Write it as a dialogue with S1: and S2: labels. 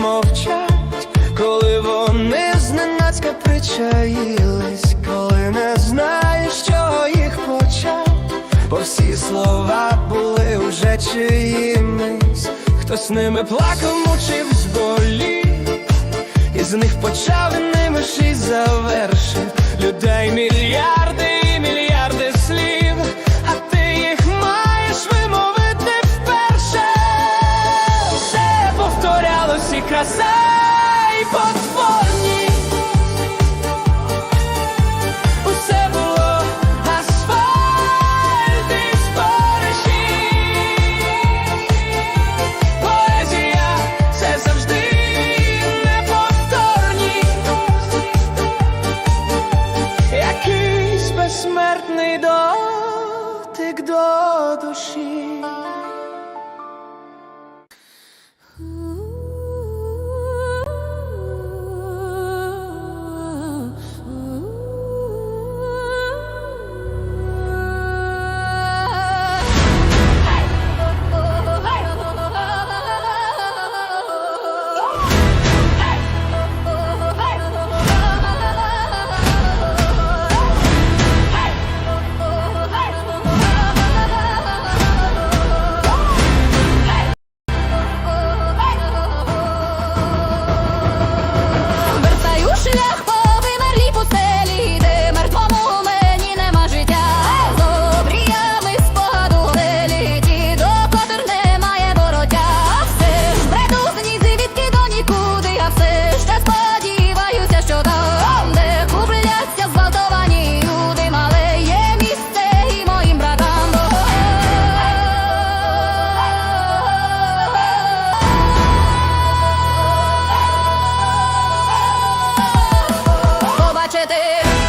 S1: мовчать, коли вони зненацька причаїлись, коли не знаєш, що їх почать, бо всі слова були вже чиїмись, хтось ними плакав, мучив зболів, і з них почав ними ж і завершив. Людей красай потворні. Усе було асфальт і спориші. Поезія це завжди неповторні. Якийсь безсмертний дотик до душі.